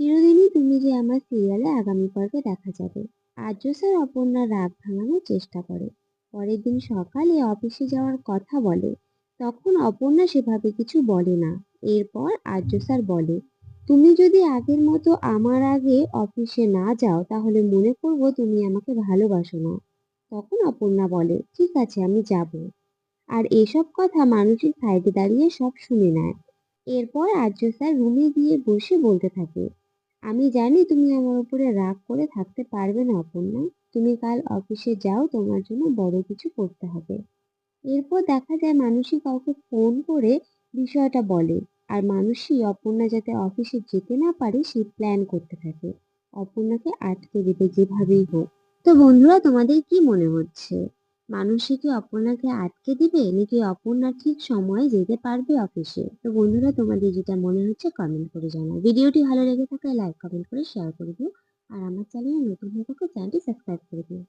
চিরদিনই তুমি যে আমার সিরিয়ালে আগামী পর্বে দেখা যাবে। আর্য স্যার অপর্ণার রাগ ভাঙানোর চেষ্টা করে। পরের দিন সকালে অফিসে যাওয়ার কথা বলে। তখন অপর্ণা সেভাবে কিছু বলে না। এরপর আর্য স্যার বলে, তুমি যদি আগের মতো আমার আগে অফিসে না যাও, তাহলে মনে করব তুমি আমাকে ভালোবাসো না। তখন অপর্ণা বলে, ঠিক আছে, আমি যাব। আর এসব কথা মানুষের সাইডে দাঁড়িয়ে সব শুনে নেয়। এরপর আর্য স্যার রুমে গিয়ে বসে বলতে থাকে আমি জানি তুমি আমার উপরে রাগ করে থাকতে পারবে না, অপর্ণা। তুমি কাল অফিসে যাও, তোমার জন্য বড় কিছু করতে হবে। এরপর দেখা যায় মানুষই কাউকে ফোন করে বিষয়টা বলে, আর মানুষই অপর্ণা যাতে অফিসে যেতে না পারে সেই প্ল্যান করতে থাকে। অপর্ণাকে আটকে দেবে যেভাবেই হোক। তো বন্ধুরা, তোমাদের কি মনে হচ্ছে? মানুষই কি অপর্ণাকে আটকে দিবে? নাকি অপর্ণা ঠিক সময়ে যেতে পারবে অফিসে? তো বন্ধুরা, তোমাদের যেটা মনে হচ্ছে কমেন্ট করে জানাও। ভিডিওটি ভালো লেগে থাকলে লাইক কমেন্ট করে শেয়ার করে দিও। আর আমার চ্যানেলে নতুন হয়ে থাকলে চ্যানেলটি সাবস্ক্রাইব করে দিও।